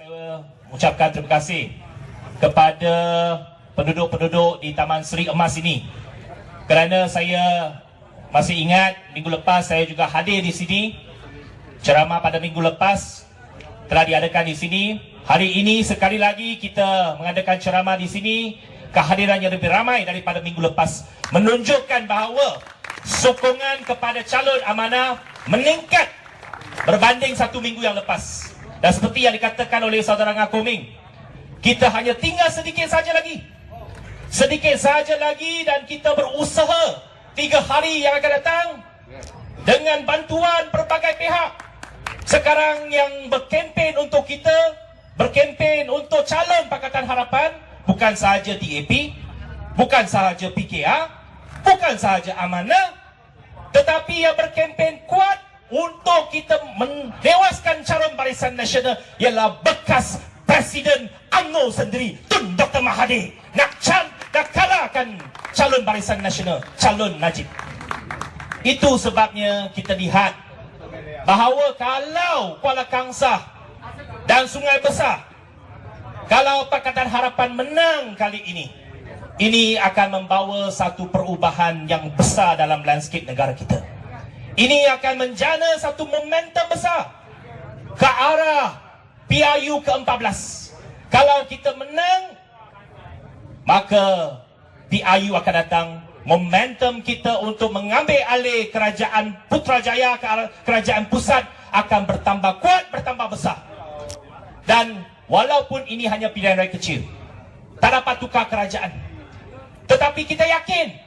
Saya ucapkan terima kasih kepada penduduk-penduduk di Taman Seri Emas ini. Kerana saya masih ingat minggu lepas saya juga hadir di sini. Ceramah pada minggu lepas telah diadakan di sini. Hari ini sekali lagi kita mengadakan ceramah di sini. Kehadiran yang lebih ramai daripada minggu lepas menunjukkan bahawa sokongan kepada calon amanah meningkat berbanding satu minggu yang lepas dan seperti yang dikatakan oleh saudara Ngakoming kita hanya tinggal sedikit saja lagi. Sedikit saja lagi dan kita berusaha tiga hari yang akan datang dengan bantuan berbagai pihak. Sekarang yang berkempen untuk kita berkempen untuk calon Pakatan Harapan bukan sahaja DAP bukan sahaja PKR bukan sahaja amanah tetapi yang berkempen kuat untuk kita menewaskan calon barisan nasional ialah bekas Presiden UMNO sendiri Tun Dr. Mahathir nak cal nak kalahkan calon barisan nasional calon Najib itu sebabnya kita lihat bahawa kalau Kuala Kangsar dan Sungai Besar kalau Pakatan Harapan menang kali ini ini akan membawa satu perubahan yang besar dalam landscape negara kita ini akan menjana satu momentum besar ke arah PRU ke-14 kalau kita menang maka PRU akan datang momentum kita untuk mengambil alih kerajaan Putrajaya ke arah kerajaan pusat akan bertambah kuat, bertambah besar. Dan walaupun ini hanya pilihan raya kecil, tak dapat tukar kerajaan. Tetapi kita yakin,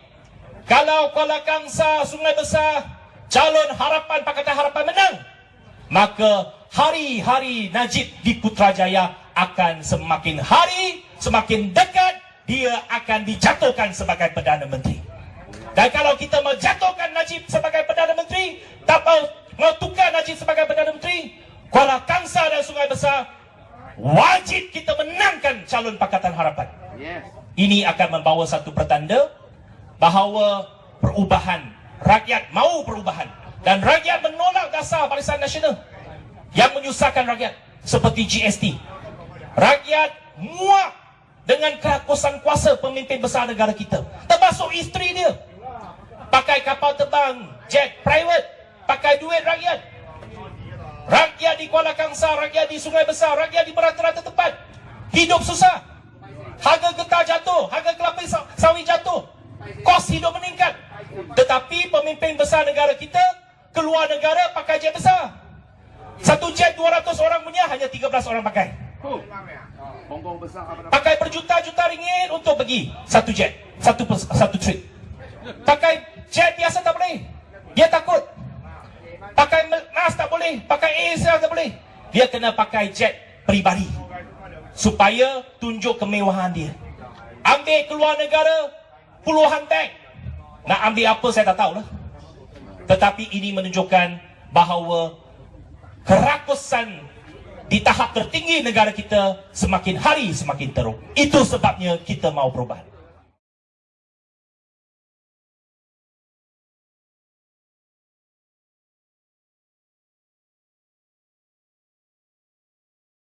kalau Kuala Kangsar, Sungai Besar, calon harapan Pakatan Harapan menang, maka hari-hari Najib di Putrajaya akan semakin hari, semakin dekat, dia akan dijatuhkan sebagai Perdana Menteri. Dan kalau kita menjatuhkan Najib sebagai Perdana Menteri, tak mau, mau tukar Najib sebagai Perdana Menteri, Kuala Kangsar dan Sungai Besar, wajib kita menangkan calon Pakatan Harapan. Yes. Ini akan membawa satu pertanda bahawa perubahan, rakyat mau perubahan. Dan rakyat menolak dasar Barisan Nasional yang menyusahkan rakyat seperti GST. Rakyat muak dengan kerakusan kuasa pemimpin besar negara kita. Termasuk isteri dia. Pakai kapal terbang, jet private, pakai duit rakyat. Rakyat di Kuala Kangsar, rakyat di Sungai Besar, rakyat di merata-rata tempat. Hidup susah. Harga getah jatuh, harga kelapa sa- sawit jatuh. Kos hidup meningkat. Tetapi pemimpin besar negara kita keluar negara pakai jet besar. Satu jet 200 orang punya hanya 13 orang pakai. Nama? Pakai berjuta-juta ringgit untuk pergi satu jet, satu satu trip. Pakai jet biasa tak boleh. Dia takut. Pakai nas tak boleh, pakai Air tak boleh. Dia kena pakai jet peribadi supaya tunjuk kemewahan dia. Ambil keluar negara puluhan tank. Nak ambil apa saya tak tahu lah. Tetapi ini menunjukkan bahawa kerakusan di tahap tertinggi negara kita semakin hari semakin teruk. Itu sebabnya kita mau perubahan.